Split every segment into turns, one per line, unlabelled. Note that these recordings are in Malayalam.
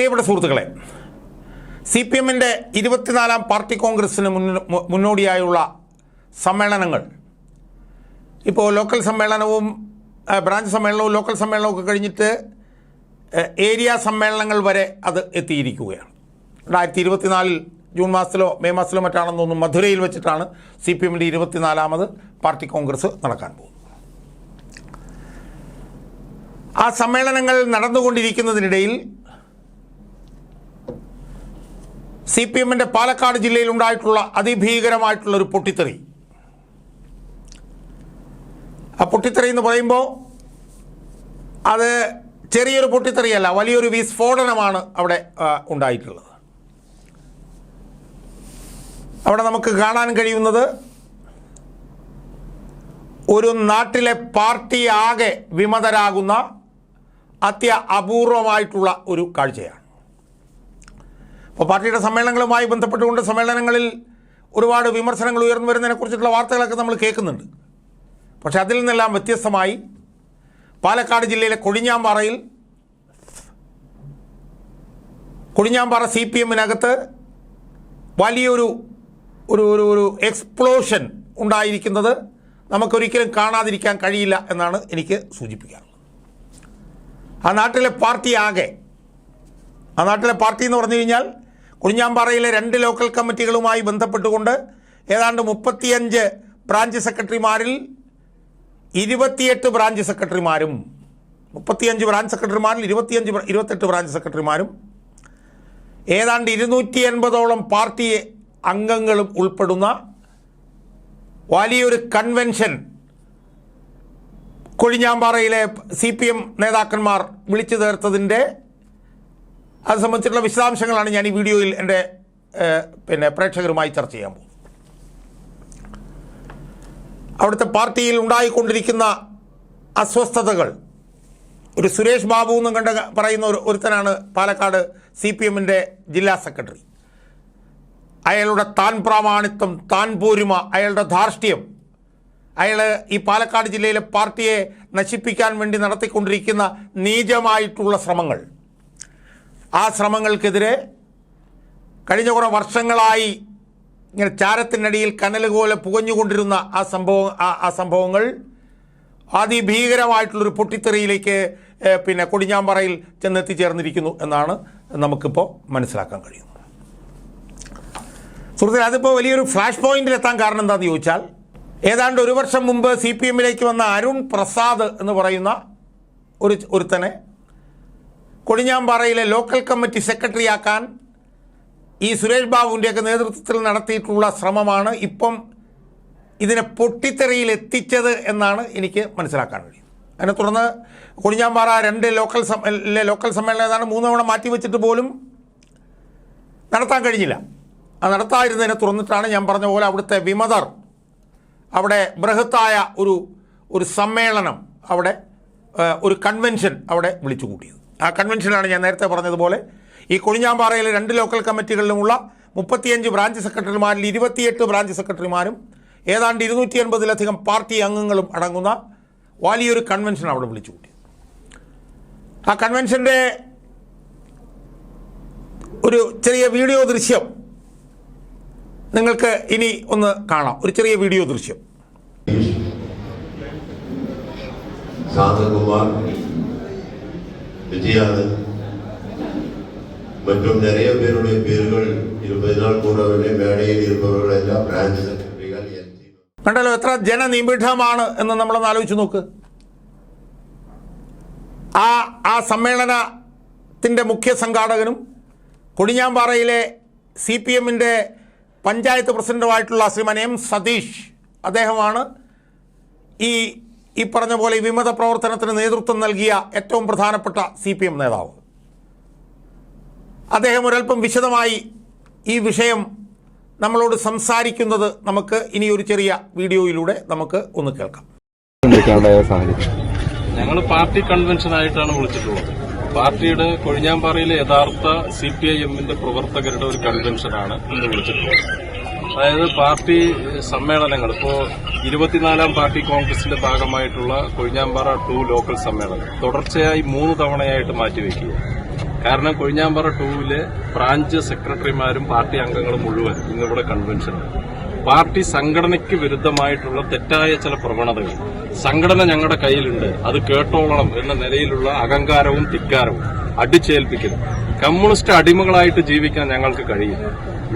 പ്രിയപ്പെട്ട സുഹൃത്തുക്കളെ സി പി എമ്മിന്റെ ഇരുപത്തിനാലാം പാർട്ടി കോൺഗ്രസ്സിന് മുന്ന- മുന്നോടിയായുള്ള സമ്മേളനങ്ങൾ. ഇപ്പോൾ ലോക്കൽ സമ്മേളനവും ബ്രാഞ്ച് സമ്മേളനവും ലോക്കൽ സമ്മേളനവും ഒക്കെ കഴിഞ്ഞിട്ട് ഏരിയ സമ്മേളനങ്ങൾ വരെ അത് എത്തിയിരിക്കുകയാണ്. രണ്ടായിരത്തി ഇരുപത്തിനാലിൽ ജൂൺ മാസത്തിലോ മെയ് മാസത്തിലോ മറ്റാണെന്ന് തോന്നുന്നു മധുരയിൽ വെച്ചിട്ടാണ് സി പി എമ്മിന്റെ ഇരുപത്തിനാലാമത് പാർട്ടി കോൺഗ്രസ് നടക്കാൻ പോകുന്നത്. ആ സമ്മേളനങ്ങൾ നടന്നുകൊണ്ടിരിക്കുന്നതിനിടയിൽ സി പി എമ്മിന്റെ പാലക്കാട് ജില്ലയിൽ ഉണ്ടായിട്ടുള്ള അതിഭീകരമായിട്ടുള്ള ഒരു പൊട്ടിത്തെറി. ആ പൊട്ടിത്തെറി എന്ന് പറയുമ്പോൾ അത് ചെറിയൊരു പൊട്ടിത്തെറിയല്ല വലിയൊരു വിസ്ഫോടനമാണ് അവിടെ ഉണ്ടായിട്ടുള്ളത്. അവിടെ നമുക്ക് കാണാൻ കഴിയുന്നത് ഒരു നാട്ടിലെ പാർട്ടി ആകെ വിമതരാകുന്ന അത്യ അപൂർവമായിട്ടുള്ള ഒരു കാഴ്ചയാണ്. അപ്പോൾ പാർട്ടിയുടെ സമ്മേളനങ്ങളുമായി ബന്ധപ്പെട്ടുകൊണ്ട് സമ്മേളനങ്ങളിൽ ഒരുപാട് വിമർശനങ്ങൾ ഉയർന്നു വരുന്നതിനെക്കുറിച്ചിട്ടുള്ള വാർത്തകളൊക്കെ നമ്മൾ കേൾക്കുന്നുണ്ട്. പക്ഷേ അതിൽ നിന്നെല്ലാം വ്യത്യസ്തമായി പാലക്കാട് ജില്ലയിലെ കൊടിഞ്ഞാമ്പാറയിൽ കൊടിഞ്ഞാമ്പാറ സി പി എമ്മിനകത്ത് വലിയൊരു ഒരു ഒരു ഒരു എക്സ്പ്ലോഷൻ ഉണ്ടായിരിക്കുന്നത് നമുക്കൊരിക്കലും കാണാതിരിക്കാൻ കഴിയില്ല എന്നാണ് എനിക്ക് സൂചിപ്പിക്കാറുള്ളത് ആ നാട്ടിലെ പാർട്ടി ആകെ ആ നാട്ടിലെ പാർട്ടി എന്ന് പറഞ്ഞു കഴിഞ്ഞാൽ കുഴിഞ്ഞാമ്പാറയിലെ രണ്ട് ലോക്കൽ കമ്മിറ്റികളുമായി ബന്ധപ്പെട്ടുകൊണ്ട് ഏതാണ്ട് മുപ്പത്തിയഞ്ച് ബ്രാഞ്ച് സെക്രട്ടറിമാരിൽ ഇരുപത്തിയെട്ട് ബ്രാഞ്ച് സെക്രട്ടറിമാരും മുപ്പത്തിയഞ്ച് ബ്രാഞ്ച് സെക്രട്ടറിമാരിൽ ഇരുപത്തിയഞ്ച് ഇരുപത്തെട്ട് ബ്രാഞ്ച് സെക്രട്ടറിമാരും ഏതാണ്ട് ഇരുന്നൂറ്റി എൺപതോളം പാർട്ടി അംഗങ്ങളും ഉൾപ്പെടുന്ന വലിയൊരു കൺവെൻഷൻ കൊഴിഞ്ഞാമ്പാറയിലെ സി പി എം നേതാക്കന്മാർ വിളിച്ചു ചേർത്തതിന്റെ അത് സംബന്ധിച്ചിട്ടുള്ള വിശദാംശങ്ങളാണ് ഞാൻ ഈ വീഡിയോയിൽ എന്റെ പിന്നെ പ്രേക്ഷകരുമായി ചർച്ച ചെയ്യാൻ പോകുന്നത്. അവിടുത്തെ പാർട്ടിയിൽ ഉണ്ടായിക്കൊണ്ടിരിക്കുന്ന അസ്വസ്ഥതകൾ. ഒരു സുരേഷ് ബാബു എന്നും കണ്ട പറയുന്ന ഒരു ഒരുത്തനാണ് പാലക്കാട് സി പി എമ്മിന്റെ ജില്ലാ സെക്രട്ടറി. അയാളുടെ താൻ പ്രാമാണിത്വം താൻ പോരുമ അയാളുടെ ധാർഷ്ട്യം അയാൾ ഈ പാലക്കാട് ജില്ലയിലെ പാർട്ടിയെ നശിപ്പിക്കാൻ വേണ്ടി നടത്തിക്കൊണ്ടിരിക്കുന്ന നീചമായിട്ടുള്ള ശ്രമങ്ങൾ. ആ ശ്രമങ്ങൾക്കെതിരെ കഴിഞ്ഞ കുറേ വർഷങ്ങളായി ഇങ്ങനെ ചാരത്തിനടിയിൽ കനൽ പോലെ പുകഞ്ഞുകൊണ്ടിരുന്ന ആ സംഭവം ആ സംഭവങ്ങൾ അതിഭീകരമായിട്ടുള്ളൊരു പൊട്ടിത്തെറിയിലേക്ക് പിന്നെ കൊടിഞ്ഞാമ്പറയിൽ ചെന്നെത്തിച്ചേർന്നിരിക്കുന്നു എന്നാണ് നമുക്കിപ്പോൾ മനസ്സിലാക്കാൻ കഴിയുന്നത്. സുഹൃത്തുക്കളെ അതിപ്പോൾ വലിയൊരു ഫ്ലാഷ് പോയിന്റിൽ എത്താൻ കാരണം എന്താണെന്ന് ചോദിച്ചാൽ ഏതാണ്ട് ഒരു വർഷം മുമ്പ് സി പി എമ്മിലേക്ക് വന്ന അരുൺ പ്രസാദ് എന്ന് പറയുന്ന ഒരു ഒരുത്തനെ കൊടിഞ്ഞാമ്പാറയിലെ ലോക്കൽ കമ്മിറ്റി സെക്രട്ടറിയാക്കാൻ ഈ സുരേഷ് ബാബുവിന്റെയൊക്കെ നേതൃത്വത്തിൽ നടത്തിയിട്ടുള്ള ശ്രമമാണ് ഇപ്പം ഇതിനെ പൊട്ടിത്തെറിയിൽ എത്തിച്ചത് എന്നാണ് എനിക്ക് മനസ്സിലാക്കാൻ കഴിയും അതിനെ തുടർന്ന് കൊടിഞ്ഞാമ്പാറ രണ്ട് ലോക്കൽ ലോക്കൽ സമ്മേളനം ഏതാണ്? മൂന്ന് തവണ മാറ്റിവെച്ചിട്ട് പോലും നടത്താൻ കഴിഞ്ഞില്ല. ആ നടത്താതിരുന്നതിനെ തുറന്നിട്ടാണ് ഞാൻ പറഞ്ഞ പോലെ അവിടുത്തെ വിമതർ അവിടെ ബൃഹത്തായ ഒരു ഒരു സമ്മേളനം അവിടെ ഒരു കൺവെൻഷൻ അവിടെ വിളിച്ചു കൂട്ടിയത് ആ കൺവെൻഷനാണ് ഞാൻ നേരത്തെ പറഞ്ഞതുപോലെ. ഈ കുഴിഞ്ഞാമ്പാറയിലെ രണ്ട് ലോക്കൽ കമ്മിറ്റികളിലുമുള്ള മുപ്പത്തിയഞ്ച് ബ്രാഞ്ച് സെക്രട്ടറിമാരിൽ ഇരുപത്തിയെട്ട് ബ്രാഞ്ച് സെക്രട്ടറിമാരും ഏതാണ്ട് ഇരുന്നൂറ്റി അൻപതിലധികം പാർട്ടി അംഗങ്ങളും അടങ്ങുന്ന വലിയൊരു കൺവെൻഷൻ അവിടെ വിളിച്ചു കൂട്ടി. ആ കൺവെൻഷന്റെ ഒരു ചെറിയ വീഡിയോ ദൃശ്യം നിങ്ങൾക്ക് ഇനി ഒന്ന് കാണാം. ഒരു ചെറിയ വീഡിയോ ദൃശ്യം.
വിധിയാണ് മറ്റും നിറയ പേരുടെ പേരുകൾ ഇരുപതിനാൾ കൂടെ മേടയിൽ ഇരുപവരുടെ ബ്രാഞ്ച് സെക്രട്ടറികൾ
കണ്ടല്ലോ എത്ര ജനനിബിഡമാണ് എന്ന് നമ്മളൊന്ന് ആലോചിച്ച് നോക്ക്. ആ ആ സമ്മേളനത്തിന്റെ മുഖ്യ സംഘാടകനും കൊടിഞ്ഞാമ്പാറയിലെ സി പി എമ്മിന്റെ പഞ്ചായത്ത് പ്രസിഡന്റുമായിട്ടുള്ള ശ്രീമനയം സതീഷ് അദ്ദേഹമാണ് ഈ ഈ പറഞ്ഞ പോലെ വിമത പ്രവർത്തനത്തിന് നേതൃത്വം നൽകിയ ഏറ്റവും പ്രധാനപ്പെട്ട സി പി എം നേതാവ്. അദ്ദേഹം ഒരൽപ്പം വിശദമായി ഈ വിഷയം നമ്മളോട് സംസാരിക്കുന്നത് നമുക്ക് ഇനി ഒരു ചെറിയ വീഡിയോയിലൂടെ നമുക്ക് ഒന്ന് കേൾക്കാം.
ഞങ്ങൾ പാർട്ടി കൺവെൻഷൻ ആയിട്ടാണ് വിളിച്ചിട്ടുള്ളത്. പാർട്ടിയുടെ കൊഴിഞ്ഞാമ്പാറയിലെ യഥാർത്ഥ സി പി ഐ എമ്മിന്റെ പ്രവർത്തകരുടെ ഒരു കൺവെൻഷനാണ് ഇന്ന് വിളിച്ചിട്ടുള്ളത്. അതായത് പാർട്ടി സമ്മേളനങ്ങൾ. ഇപ്പോൾ ഇരുപത്തിനാലാം പാർട്ടി കോൺഗ്രസിന്റെ ഭാഗമായിട്ടുള്ള കൊഴിഞ്ഞാമ്പാറ ടു ലോക്കൽ സമ്മേളനം തുടർച്ചയായി മൂന്ന് തവണയായിട്ട് മാറ്റിവെക്കുക. കാരണം കൊഴിഞ്ഞാമ്പാറ ടൂവിലെ ബ്രാഞ്ച് സെക്രട്ടറിമാരും പാർട്ടി അംഗങ്ങളും മുഴുവൻ ഇന്നിവിടെ കൺവെൻഷനുണ്ട് പാർട്ടി സംഘടനയ്ക്ക് വിരുദ്ധമായിട്ടുള്ള തെറ്റായ ചില പ്രവണതകൾ. സംഘടന ഞങ്ങളുടെ കയ്യിലുണ്ട്. അത് കേട്ടോളണം എന്ന നിലയിലുള്ള അഹങ്കാരവും ധിക്കാരവും അടിച്ചേൽപ്പിക്കുന്നു കമ്മ്യൂണിസ്റ്റ് അടിമകളായിട്ട് ജീവിക്കാൻ ഞങ്ങൾക്ക് കഴിയും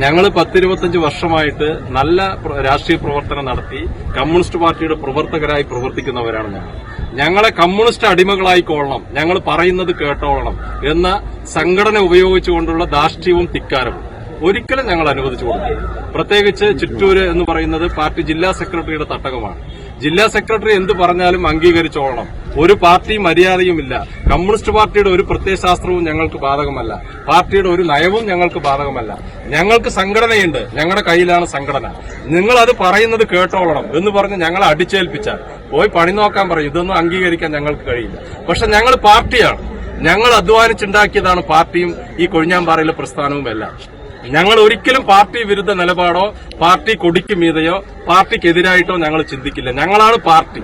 ഞങ്ങൾ പത്തിരുപത്തഞ്ച് വർഷമായിട്ട് നല്ല രാഷ്ട്രീയ പ്രവർത്തനം നടത്തി കമ്മ്യൂണിസ്റ്റ് പാർട്ടിയുടെ പ്രവർത്തകരായി പ്രവർത്തിക്കുന്നവരാണ് ഞങ്ങൾ. ഞങ്ങളെ കമ്മ്യൂണിസ്റ്റ് അടിമകളായി കൊള്ളണം. ഞങ്ങൾ പറയുന്നത് കേട്ടോളണം എന്ന സംഘടന ഉപയോഗിച്ചുകൊണ്ടുള്ള ധാർഷ്ട്യവും ധിക്കാരവും. ഒരിക്കലും ഞങ്ങൾ അനുവദിച്ചു കൊടുക്കില്ല. പ്രത്യേകിച്ച് ചിറ്റൂര് എന്ന് പറയുന്നത് പാർട്ടി ജില്ലാ സെക്രട്ടറിയുടെ തട്ടകമാണ്. ജില്ലാ സെക്രട്ടറി എന്ത് പറഞ്ഞാലും അംഗീകരിച്ചോളണം. ഒരു പാർട്ടി മര്യാദയുമില്ല. കമ്മ്യൂണിസ്റ്റ് പാർട്ടിയുടെ ഒരു പ്രത്യയശാസ്ത്രവും ഞങ്ങൾക്ക് ബാധകമല്ല. പാർട്ടിയുടെ ഒരു നയവും ഞങ്ങൾക്ക് ബാധകമല്ല. ഞങ്ങൾക്ക് സംഘടനയുണ്ട്. ഞങ്ങളുടെ കയ്യിലാണ് സംഘടന. നിങ്ങൾ അത് പറയുന്നത് കേട്ടോളണം എന്ന് പറഞ്ഞ് ഞങ്ങളെ അടിച്ചേൽപ്പിച്ചാൽ. പോയി പണി നോക്കാൻ പറയും. ഇതൊന്നും അംഗീകരിക്കാൻ ഞങ്ങൾക്ക് കഴിയില്ല. പക്ഷെ ഞങ്ങൾ പാർട്ടിയാണ്. ഞങ്ങൾ അധ്വാനിച്ചുണ്ടാക്കിയതാണ് പാർട്ടിയും ഈ കൊഴിഞ്ഞാമ്പാറയിലെ പ്രസ്ഥാനവും എല്ലാം ഞങ്ങൾ ഒരിക്കലും പാർട്ടി വിരുദ്ധ നിലപാടോ പാർട്ടി കൊടിക്ക് മീതയോ പാർട്ടിക്കെതിരായിട്ടോ ഞങ്ങൾ ചിന്തിക്കില്ല. ഞങ്ങളാണ് പാർട്ടി.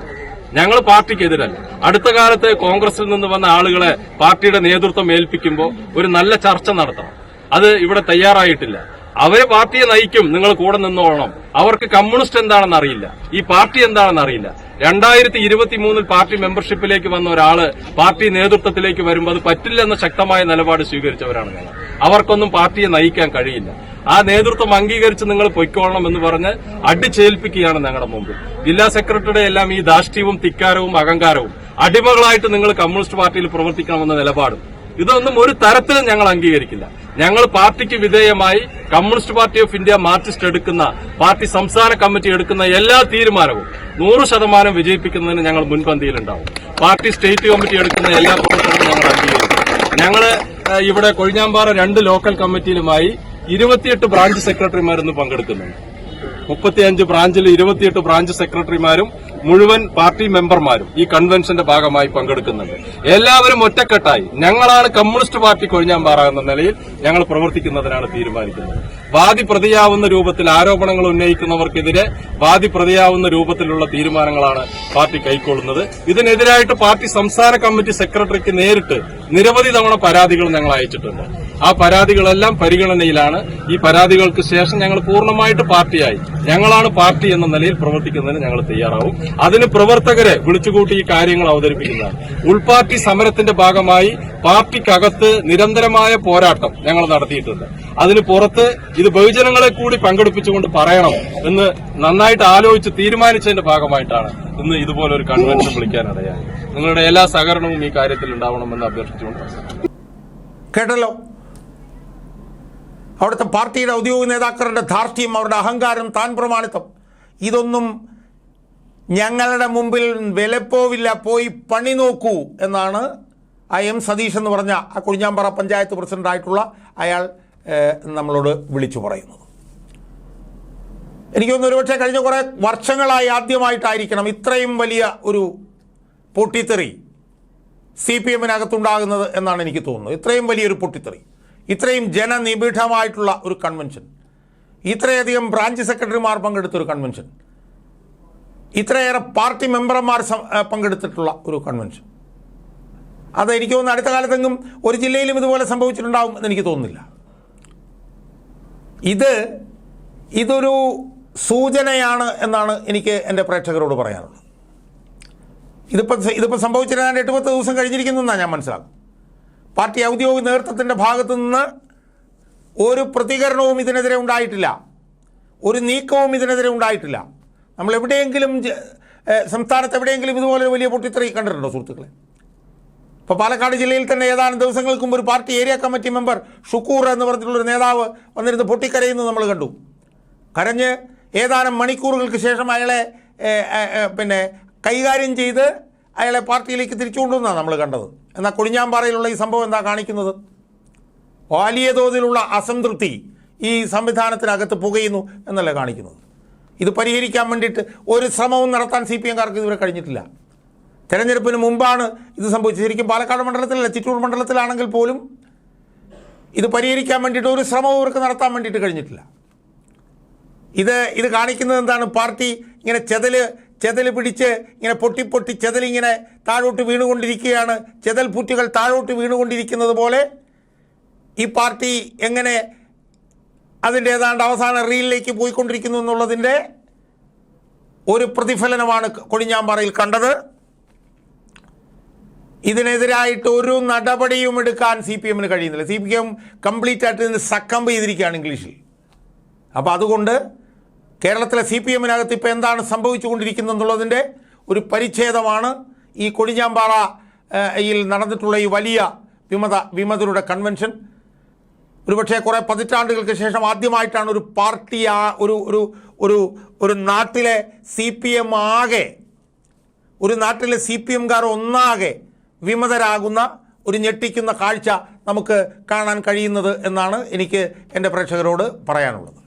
ഞങ്ങൾ പാർട്ടിക്കെതിരല്ല. അടുത്ത കാലത്ത് കോൺഗ്രസിൽ നിന്ന് വന്ന ആളുകളെ പാർട്ടിയുടെ നേതൃത്വം ഏൽപ്പിക്കുമ്പോൾ ഒരു നല്ല ചർച്ച നടത്തണം. അത് ഇവിടെ തയ്യാറായിട്ടില്ല. അവർ പാർട്ടിയെ നയിക്കും നിങ്ങൾ കൂടെ നിന്നോളണം. അവർക്ക് കമ്മ്യൂണിസ്റ്റ് എന്താണെന്ന് അറിയില്ല. ഈ പാർട്ടി എന്താണെന്ന് അറിയില്ല. രണ്ടായിരത്തി ഇരുപത്തി മൂന്നിൽ പാർട്ടി മെമ്പർഷിപ്പിലേക്ക് വന്ന ഒരാൾ പാർട്ടി നേതൃത്വത്തിലേക്ക് വരുമ്പോൾ അത് പറ്റില്ലെന്ന ശക്തമായ നിലപാട് സ്വീകരിച്ചവരാണ് ഞങ്ങൾ. അവർക്കൊന്നും പാർട്ടിയെ നയിക്കാൻ കഴിയില്ല. ആ നേതൃത്വം അംഗീകരിച്ച് നിങ്ങൾ പൊയ്ക്കോളണം എന്ന് പറഞ്ഞ് അടിച്ചേൽപ്പിക്കുകയാണ് ഞങ്ങളുടെ മുമ്പിൽ. ജില്ലാ സെക്രട്ടറിയുടെ എല്ലാം ഈ ധാഷ്ട്യവും തിക്കാരവും അഹങ്കാരവും അടിമകളായിട്ട് നിങ്ങൾ കമ്മ്യൂണിസ്റ്റ് പാർട്ടിയിൽ പ്രവർത്തിക്കണമെന്ന നിലപാടും ഇതൊന്നും ഒരു തരത്തിലും ഞങ്ങൾ അംഗീകരിക്കില്ല. ഞങ്ങൾ പാർട്ടിക്ക് വിധേയമായി Communist Party of India Marxist എടുക്കുന്ന പാർട്ടി സംസ്ഥാന കമ്മിറ്റി എടുക്കുന്ന എല്ലാ തീരുമാനവും നൂറ് ശതമാനം വിജയിപ്പിക്കുന്നതിന് ഞങ്ങൾ മുൻപന്തിയിലുണ്ടാവും. പാർട്ടി സ്റ്റേറ്റ് കമ്മിറ്റി എടുക്കുന്ന എല്ലാ പ്രവർത്തനവും ഞങ്ങൾ അംഗീകരിക്കും. ഞങ്ങൾ ഇവിടെ കൊഴിഞ്ഞാമ്പാറ രണ്ട് ലോക്കൽ കമ്മിറ്റിയിലുമായി ഇരുപത്തിയെട്ട് ബ്രാഞ്ച് സെക്രട്ടറിമാർ ഇന്ന് പങ്കെടുക്കുന്നുണ്ട്. മുപ്പത്തിയഞ്ച് ബ്രാഞ്ചിൽ ഇരുപത്തിയെട്ട് ബ്രാഞ്ച് സെക്രട്ടറിമാരും മുഴുവൻ പാർട്ടി മെമ്പർമാരും ഈ കൺവെൻഷന്റെ ഭാഗമായി പങ്കെടുക്കുന്നുണ്ട്. എല്ലാവരും ഒറ്റക്കെട്ടായി. ഞങ്ങളാണ് കമ്മ്യൂണിസ്റ്റ് പാർട്ടി കൊഴിഞ്ഞാമ്പാറ എന്ന നിലയിൽ ഞങ്ങൾ പ്രവർത്തിക്കുന്നതിനാണ് തീരുമാനിക്കുന്നത്. വാദി പ്രതിയാവുന്ന രൂപത്തിൽ ആരോപണങ്ങൾ ഉന്നയിക്കുന്നവർക്കെതിരെ വാദി പ്രതിയാവുന്ന രൂപത്തിലുള്ള തീരുമാനങ്ങളാണ് പാർട്ടി കൈക്കൊള്ളുന്നത്. ഇതിനെതിരായിട്ട് പാർട്ടി സംസ്ഥാന കമ്മിറ്റി സെക്രട്ടറിക്ക് നേരിട്ട് നിരവധി തവണ പരാതികൾ ഞങ്ങൾ അയച്ചിട്ടുണ്ട്. ആ പരാതികളെല്ലാം പരിഗണനയിലാണ്. ഈ പരാതികൾക്ക് ശേഷം ഞങ്ങൾ പൂർണമായിട്ട് പാർട്ടിയായി. ഞങ്ങളാണ് പാർട്ടി എന്ന നിലയിൽ പ്രവർത്തിക്കുന്നതിന് ഞങ്ങൾ തയ്യാറാവും. അതിന് പ്രവർത്തകരെ വിളിച്ചുകൂട്ടി ഈ കാര്യങ്ങൾ അവതരിപ്പിക്കുന്നതാണ്. ഉൾപാർട്ടി സമരത്തിന്റെ ഭാഗമായി പാർട്ടിക്കകത്ത് നിരന്തരമായ പോരാട്ടം ഞങ്ങൾ നടത്തിയിട്ടുണ്ട്. അതിന് പുറത്ത് ഇത് ബഹുജനങ്ങളെ കൂടി പങ്കെടുപ്പിച്ചുകൊണ്ട് പറയണം എന്ന് നന്നായിട്ട് ആലോചിച്ച് തീരുമാനിച്ചതിന്റെ ഭാഗമായിട്ടാണ് ഇന്ന് ഇതുപോലൊരു കൺവെൻഷൻ വിളിക്കാനിടയായി നിങ്ങളുടെ എല്ലാ സഹകരണവും ഈ കാര്യത്തിൽ ഉണ്ടാവണമെന്ന് അഭ്യർത്ഥിച്ചുകൊണ്ട്
കേട്ടല്ലോ? അവിടുത്തെ പാർട്ടിയുടെ ഔദ്യോഗിക നേതാക്കളുടെ ധാർഷ്ട്യം അവരുടെ അഹങ്കാരം താൻ പ്രമാണിത്വം. ഇതൊന്നും ഞങ്ങളുടെ മുമ്പിൽ വിലപ്പോവില്ല. പോയി പണി നോക്കൂ എന്നാണ് ഐ എം സതീഷ് എന്ന് പറഞ്ഞ ആ കൊഴിഞ്ഞാമ്പാറ പഞ്ചായത്ത് പ്രസിഡന്റായിട്ടുള്ള അയാൾ നമ്മളോട് വിളിച്ചു പറയുന്നത്. എനിക്ക് തോന്നുന്നു ഒരുപക്ഷെ കഴിഞ്ഞ കുറേ വർഷങ്ങളായി ആദ്യമായിട്ടായിരിക്കണം ഇത്രയും വലിയ ഒരു പൊട്ടിത്തെറി സി പി എമ്മിനകത്തുണ്ടാകുന്നത് എന്നാണ് എനിക്ക് തോന്നുന്നത്. ഇത്രയും വലിയൊരു പൊട്ടിത്തെറി ഇത്രയും ജനനിബിഡമായിട്ടുള്ള ഒരു കൺവെൻഷൻ ഇത്രയധികം ബ്രാഞ്ച് സെക്രട്ടറിമാർ പങ്കെടുത്ത ഒരു കൺവെൻഷൻ ഇത്രയേറെ പാർട്ടി മെമ്പർമാർ പങ്കെടുത്തിട്ടുള്ള ഒരു കൺവെൻഷൻ അത് എനിക്ക് തോന്നുന്നു അടുത്ത കാലത്തെങ്കിലും ഒരു ജില്ലയിലും ഇതുപോലെ സംഭവിച്ചിട്ടുണ്ടാവും എന്ന് എനിക്ക് തോന്നുന്നില്ല. ഇത് ഇതൊരു സൂചനയാണ് എന്നാണ് എനിക്ക് എന്റെ പ്രേക്ഷകരോട് പറയാനുള്ളത്. ഇതിപ്പോൾ ഇതിപ്പോൾ സംഭവിച്ചിരുന്ന എട്ട് പത്ത് ദിവസം കഴിഞ്ഞിരിക്കുന്നു എന്നാണ് ഞാൻ മനസ്സിലാക്കും പാർട്ടി ഔദ്യോഗിക നേതൃത്വത്തിന്റെ ഭാഗത്തു നിന്ന് ഒരു പ്രതികരണവും ഇതിനെതിരെ ഉണ്ടായിട്ടില്ല. ഒരു നീക്കവും ഇതിനെതിരെ ഉണ്ടായിട്ടില്ല. നമ്മൾ എവിടെയെങ്കിലും സംസ്ഥാനത്ത് എവിടെയെങ്കിലും ഇതുപോലെ വലിയ പൊട്ടിത്തെറി കണ്ടിട്ടുണ്ടോ സുഹൃത്തുക്കളെ? ഇപ്പോൾ പാലക്കാട് ജില്ലയിൽ തന്നെ ഏതാനും ദിവസങ്ങൾക്ക് മുമ്പ് ഒരു party area committee member Shukkur എന്ന് പറഞ്ഞിട്ടുള്ളൊരു നേതാവ് വന്നിരുന്ന് പൊട്ടിക്കരയുന്നത് നമ്മൾ കണ്ടു. കരഞ്ഞ് ഏതാനും മണിക്കൂറുകൾക്ക് ശേഷം അയാളെ പിന്നെ കൈകാര്യം ചെയ്ത് അയാളെ പാർട്ടിയിലേക്ക് തിരിച്ചു കൊണ്ടുവന്നാണ് നമ്മൾ കണ്ടത്. എന്നാൽ കൊടിഞ്ഞാമ്പാറയിലുള്ള ഈ സംഭവം എന്താ കാണിക്കുന്നത്? വലിയ തോതിലുള്ള അസംതൃപ്തി ഈ സംവിധാനത്തിനകത്ത് പുകയുന്നു എന്നല്ല കാണിക്കുന്നത്? ഇത് പരിഹരിക്കാൻ വേണ്ടിയിട്ട് ഒരു ശ്രമവും നടത്താൻ സി പി എംകാർക്ക് ഇതുവരെ കഴിഞ്ഞിട്ടില്ല. തെരഞ്ഞെടുപ്പിന് മുമ്പാണ് ഇത് സംഭവിച്ചത്. ശരിക്കും പാലക്കാട് മണ്ഡലത്തിലല്ല ചിറ്റൂർ മണ്ഡലത്തിലാണെങ്കിൽ പോലും ഇത് പരിഹരിക്കാൻ വേണ്ടിയിട്ട് ഒരു ശ്രമവും ഇവർക്ക് നടത്താൻ വേണ്ടിയിട്ട് കഴിഞ്ഞിട്ടില്ല. ഇത് ഇത് കാണിക്കുന്നത് എന്താണ്? പാർട്ടി ഇങ്ങനെ ചെതൽ ചെതൽ പിടിച്ച് ഇങ്ങനെ പൊട്ടി പൊട്ടി ചെതലിങ്ങനെ താഴോട്ട് വീണുകൊണ്ടിരിക്കുകയാണ്. ചെതൽ പുറ്റുകൾ താഴോട്ട് വീണുകൊണ്ടിരിക്കുന്നത് പോലെ ഈ പാർട്ടി എങ്ങനെ അതിന്റെ ഏതാണ്ട് അവസാന റീലിലേക്ക് പോയിക്കൊണ്ടിരിക്കുന്നു എന്നുള്ളതിന്റെ ഒരു പ്രതിഫലനമാണ് കൊടിഞ്ഞാമ്പാറയിൽ കണ്ടത്. ഇതിനെതിരായിട്ട് ഒരു നടപടിയും എടുക്കാൻ സി പി എമ്മിന് കഴിയുന്നില്ല. സി പി എം കംപ്ലീറ്റ് ആയിട്ട് ഇതിന് സക്കംബ് ചെയ്തിരിക്കുകയാണ് ഇംഗ്ലീഷിൽ. അപ്പോൾ അതുകൊണ്ട് കേരളത്തിലെ സി പി എമ്മിനകത്ത് ഇപ്പോൾ എന്താണ് സംഭവിച്ചുകൊണ്ടിരിക്കുന്നത് എന്നുള്ളതിന്റെ ഒരു പരിച്ഛേദമാണ് ഈ കൊടിഞ്ഞാമ്പാറ യിൽ നടന്നിട്ടുള്ള ഈ വലിയ വിമത വിമതരുടെ കൺവെൻഷൻ. ഒരുപക്ഷെ കുറേ പതിറ്റാണ്ടുകൾക്ക് ശേഷം ആദ്യമായിട്ടാണ് ഒരു പാർട്ടി ആ ഒരു ഒരു ഒരു ഒരു നാട്ടിലെ സി പി എം ആകെ ഒരു നാട്ടിലെ സി പി എംകാർ ഒന്നാകെ വിമതരാകുന്ന ഒരു ഞെട്ടിക്കുന്ന കാഴ്ച നമുക്ക് കാണാൻ കഴിയുന്നത് എന്നാണ് എനിക്ക് എന്റെ പ്രേക്ഷകരോട് പറയാനുള്ളത്.